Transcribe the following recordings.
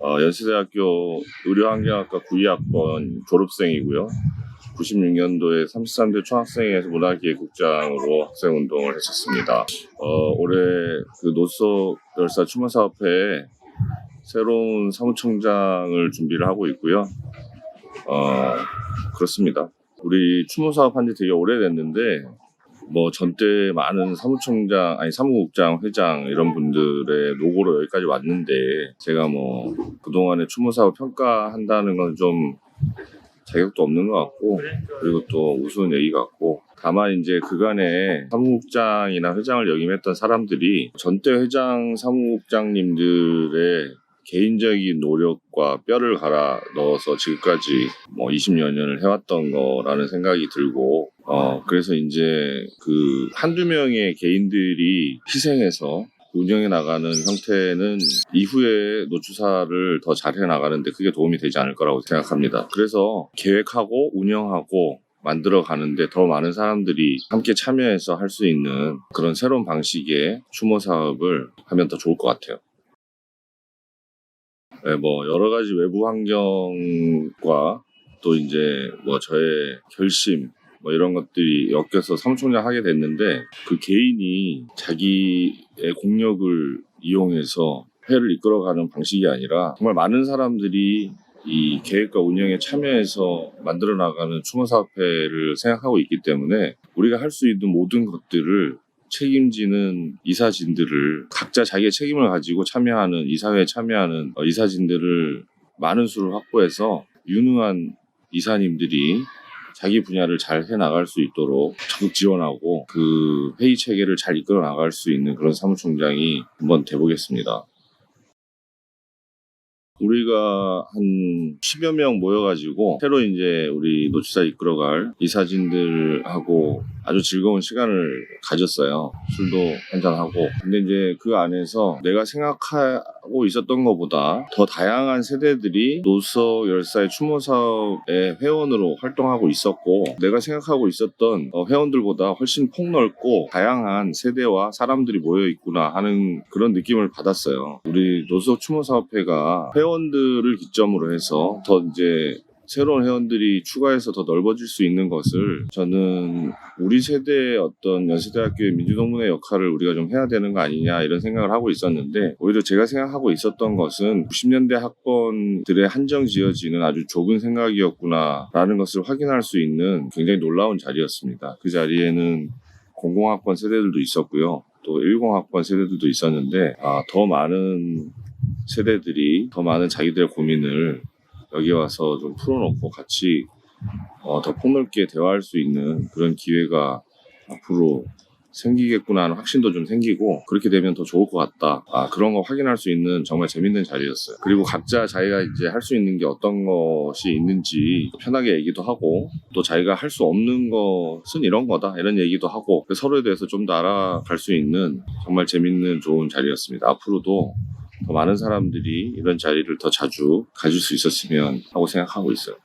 어, 연세대학교 의료환경학과 9위학번 졸업생이고요. 96년도에 33대 총학생회에서 문화기획국장으로 학생운동을 했었습니다. 어, 올해 그 노속 열사 추모사업회에 새로운 사무총장을 준비를 하고 있고요. 어, 그렇습니다. 우리 추모사업 한 지 되게 오래됐는데, 뭐 전때 많은 사무총장, 아니 사무국장, 회장 이런 분들의 노고로 여기까지 왔는데, 제가 뭐 그동안의 추모사업 평가한다는 건 좀 자격도 없는 것 같고, 그리고 또 우스운 얘기 같고, 다만 이제 그간에 사무국장이나 회장을 역임했던 사람들이 전때 회장 사무국장님들의 개인적인 노력과 뼈를 갈아 넣어서 지금까지 뭐 20여 년을 해왔던 거라는 생각이 들고, 어, 그래서 이제 그 한두 명의 개인들이 희생해서 운영해 나가는 형태는 이후에 노추사를 더 잘해 나가는데 그게 도움이 되지 않을 거라고 생각합니다. 그래서 계획하고 운영하고 만들어 가는데 더 많은 사람들이 함께 참여해서 할 수 있는 그런 새로운 방식의 추모 사업을 하면 더 좋을 것 같아요. 네, 뭐 여러 가지 외부 환경과 또 이제 뭐 저의 결심 뭐 이런 것들이 엮여서 사무총장 하게 됐는데 그 개인이 자기의 공력을 이용해서 회를 이끌어가는 방식이 아니라 정말 많은 사람들이 이 계획과 운영에 참여해서 만들어 나가는 추모사업회를 생각하고 있기 때문에 우리가 할 수 있는 모든 것들을 책임지는 이사진들을 각자 자기의 책임을 가지고 참여하는 이사회에 참여하는 어, 이사진들을 많은 수를 확보해서 유능한 이사님들이 자기 분야를 잘 해 나갈 수 있도록 적극 지원하고 그 회의 체계를 잘 이끌어 나갈 수 있는 그런 사무총장이 한번 돼보겠습니다. 우리가 한 10여 명 모여가지고 새로 이제 우리 노치사 이끌어갈 이사진들하고 아주 즐거운 시간을 가졌어요. 술도 한잔하고. 근데 이제 그 안에서 내가 생각하 고 있었던 것보다 더 다양한 세대들이 노석 열사의 추모 사업의 회원으로 활동하고 있었고 내가 생각하고 있었던 어, 회원들보다 훨씬 폭넓고 다양한 세대와 사람들이 모여 있구나 하는 그런 느낌을 받았어요. 우리 노석 추모 사업회가 회원들을 기점으로 해서 더 이제 새로운 회원들이 추가해서 더 넓어질 수 있는 것을 저는 우리 세대의 어떤 연세대학교의 민주동문회 역할을 우리가 좀 해야 되는 거 아니냐 이런 생각을 하고 있었는데 오히려 제가 생각하고 있었던 것은 90년대 학번들의 한정 지어지는 아주 좁은 생각이었구나라는 것을 확인할 수 있는 굉장히 놀라운 자리였습니다. 그 자리에는 공공학번 세대들도 있었고요. 또 10학번 세대들도 있었는데 아, 더 많은 세대들이 더 많은 자기들의 고민을 여기 와서 좀 풀어놓고 같이 어, 더 폭넓게 대화할 수 있는 그런 기회가 앞으로 생기겠구나 하는 확신도 좀 생기고 그렇게 되면 더 좋을 것 같다. 아, 그런 거 확인할 수 있는 정말 재밌는 자리였어요. 그리고 각자 자기가 이제 할 수 있는 게 어떤 것이 있는지 편하게 얘기도 하고 또 자기가 할 수 없는 것은 이런 거다 이런 얘기도 하고 서로에 대해서 좀 더 알아갈 수 있는 정말 재밌는 좋은 자리였습니다. 앞으로도 더 많은 사람들이 이런 자리를 더 자주 가질 수 있었으면 하고 생각하고 있어요.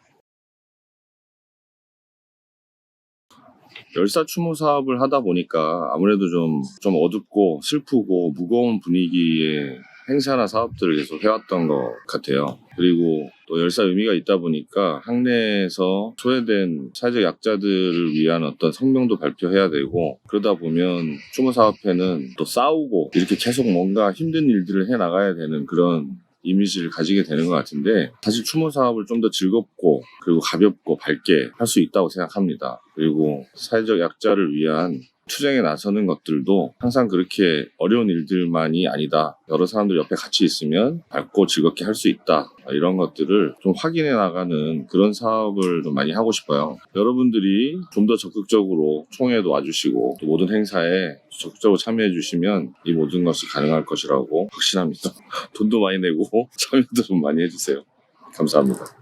열사 추모 사업을 하다 보니까 아무래도 좀, 좀 어둡고 슬프고 무거운 분위기의 행사나 사업들을 계속 해왔던 것 같아요. 그리고 또 열사 의미가 있다 보니까 학내에서 소외된 사회적 약자들을 위한 어떤 성명도 발표해야 되고 그러다 보면 추모 사업회는 또 싸우고 이렇게 계속 뭔가 힘든 일들을 해 나가야 되는 그런 이미지를 가지게 되는 것 같은데 사실 추모 사업을 좀 더 즐겁고 그리고 가볍고 밝게 할 수 있다고 생각합니다. 그리고 사회적 약자를 위한 투쟁에 나서는 것들도 항상 그렇게 어려운 일들만이 아니다. 여러 사람들 옆에 같이 있으면 밝고 즐겁게 할 수 있다. 이런 것들을 좀 확인해 나가는 그런 사업을 좀 많이 하고 싶어요. 여러분들이 좀 더 적극적으로 총회도 와주시고 또 모든 행사에 적극적으로 참여해 주시면 이 모든 것이 가능할 것이라고 확신합니다. 돈도 많이 내고 참여도 좀 많이 해주세요. 감사합니다.